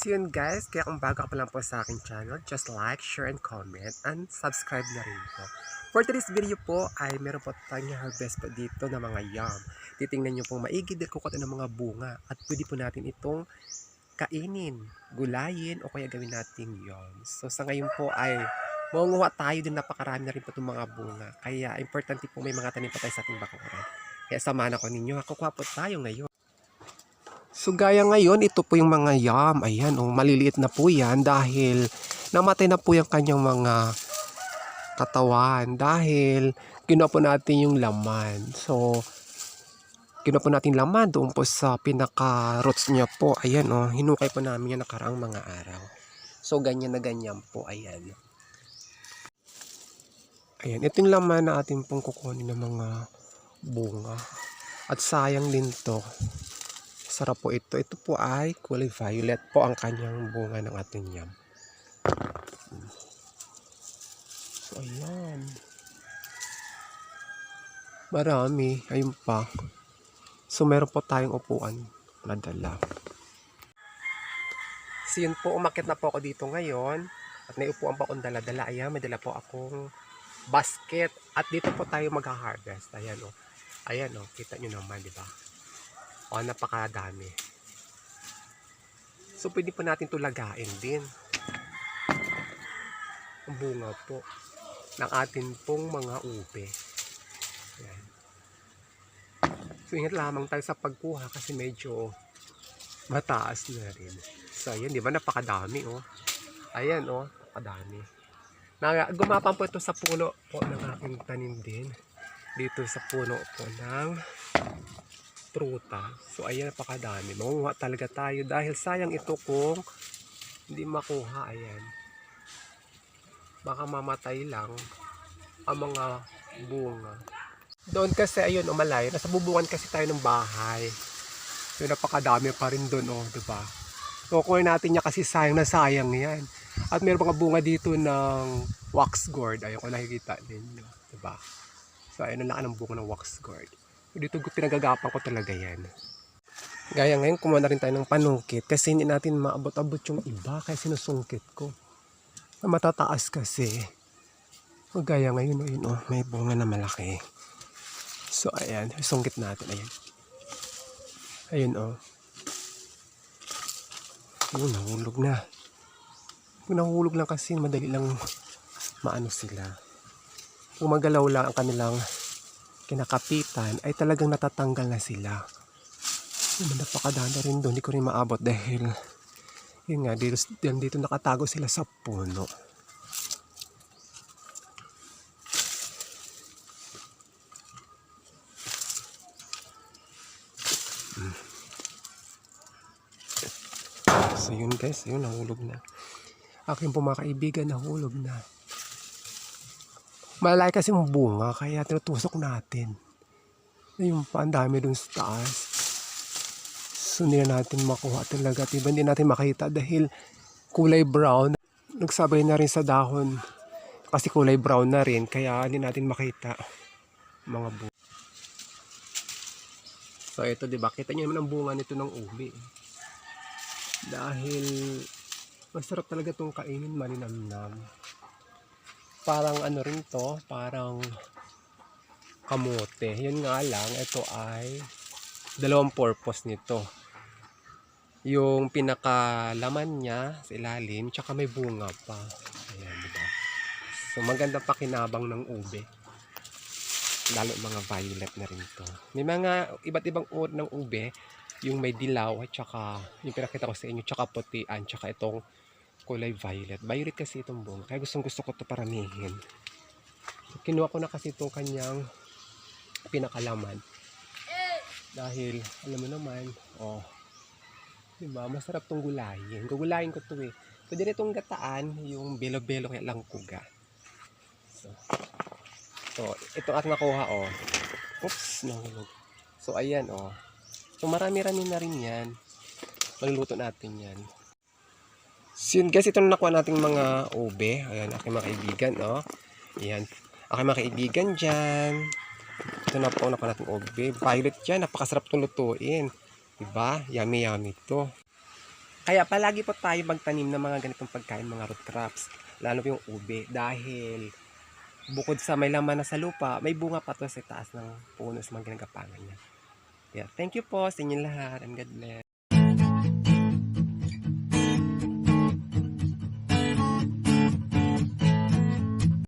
So yun guys, kaya kung bago ka pa lang po sa aking channel, just like, share, and comment, and subscribe na rin po. For today's video po ay meron po tayong harvest po dito ng mga yam. Titingnan nyo pong maigi kung ng mga bunga at pwede po natin itong kainin, gulayin, o kaya gawin nating yam. So sa ngayon po ay mangunguha tayo din napakarami na rin po itong mga bunga. Kaya importante po may mga tanim pa tayo sa ating bakuran. Kaya samahan ako ninyo, kukuha po tayo ngayon. So gaya ngayon, ito po yung mga yam. Ayan, oh, maliliit na po yan dahil namatay na po yung kanyang mga katawan dahil ginawa po natin yung laman. So, ginawa po natin laman doon po sa pinaka-roots niya po. Ayan, oh, hinukay po namin yung nakaraang mga araw. So, ganyan na ganyan po. Ayan. Ayan, ito yung laman na atin pong kukunin ng mga bunga. At sayang din to. Sarap po ito. Ito po ay kulay violet po ang kanyang bunga ng ating yam. So, ayan. Marami. Ayun pa. So, meron po tayong upuan na dala. So, yun po. Umakit na po ako dito ngayon. At may upuan pa akong dala-dala. Ayan, may dala po akong basket. At dito po tayo mag-harvest. Ayan, oh. Ayan, oh. Kita nyo naman, di ba? O, napakadami. So, pwede po natin ito lagain din. Ang bunga po ng atin pong mga ube. Ayan. So, ingat lamang tayo sa pagkuha kasi medyo mataas na rin. So, ayan, di ba? Napakadami, oh. Ayan, oh. Napakadami. Na, gumapang po ito sa puno po ng aking tanim din. Dito sa puno po ng truta. So, ayan, napakadami. Mangunguha talaga tayo dahil sayang ito kung hindi makuha. Ayan. Baka mamatay lang ang mga bunga. Doon kasi, ayun, umalayo. Nasa bubungan kasi tayo ng bahay. So, napakadami pa rin doon, oh, di ba? Kukunin natin niya kasi sayang na sayang yan. At meron mga bunga dito ng wax gourd. Ayun, kung nakikita ninyo, di ba? So, ayun, ang laki ng bunga ng wax gourd. Dito pinagagapan ko talaga yan. Gaya ngayon, kumuha na rin tayo ng panungkit kasi hindi natin maabot-abot yung iba kaya sinusungkit ko. Na matataas kasi. O gaya ngayon, oh, yun, oh, may bunga na malaki. So, ayan, sungkit natin. Ayan. Ayun, oh. Yun, nahulog na. Kung nahulog lang kasi, madali lang maano sila. Kung magalaw lang ang kanilang kinakapitan ay talagang natatanggal na sila. Yung napakadanda rin doon, hindi ko rin maabot dahil yun nga, dito, dito nakatago sila sa puno. Hmm. So yun guys, yun nahulog na. Aking po mga kaibigan nahulog na. Malaki kasi yung bunga, kaya tinutusok natin. Yung pa, dami dun sa taas. So, hindi na natin makuha talaga. At iba hindi natin makita dahil kulay brown. Nagsabay na rin sa dahon. Kasi kulay brown na rin, kaya hindi natin makita mga bunga. So, ito, di ba? Kita nyo naman ang bunga nito ng umi. Dahil masarap talaga itong kainin malinamnam parang ano rin to, parang kamote. Yun nga lang, ito ay dalawang purpose nito. Yung pinakalaman niya sa ilalim, tsaka may bunga pa. Ayan, diba? So, maganda pa kinabang ng ube. Lalo mga violet na rin to. May mga iba't ibang uri ng ube, yung may dilaw, at tsaka, yung pinakita ko sa inyo, tsaka putian, tsaka itong kulay violet. Violet kasi itong bunga. Kaya gustong gusto ko ito paramihin. So, kinuha ko na kasi itong kanyang pinakalaman. Dahil, alam mo naman, oh, diba, masarap itong gulayin. Gugulayin ko ito eh. Pwede rin itong gataan, yung belo-belo kaya lang kuga. So, so ito at nakuha, oh. Oops, nahulog. So, ayan, oh. So, marami-rami na rin yan. Maluluto natin yan. So yun guys, ito na nakuha nating mga ube. Ayan, aking mga kaibigan, oh. Ayan, aking mga kaibigan dyan. Ito na po nakuha nating ube. Violet yan, napakasarap itong lutuin. Diba? Yummy yummy to. Kaya palagi po tayo magtanim ng mga ganitong pagkain, mga root crops. Lalo yung ube. Dahil bukod sa may laman na sa lupa, may bunga pa to sa taas ng puno sa mga ginagapangan niya. Yeah, thank you po sa inyong lahat and God bless.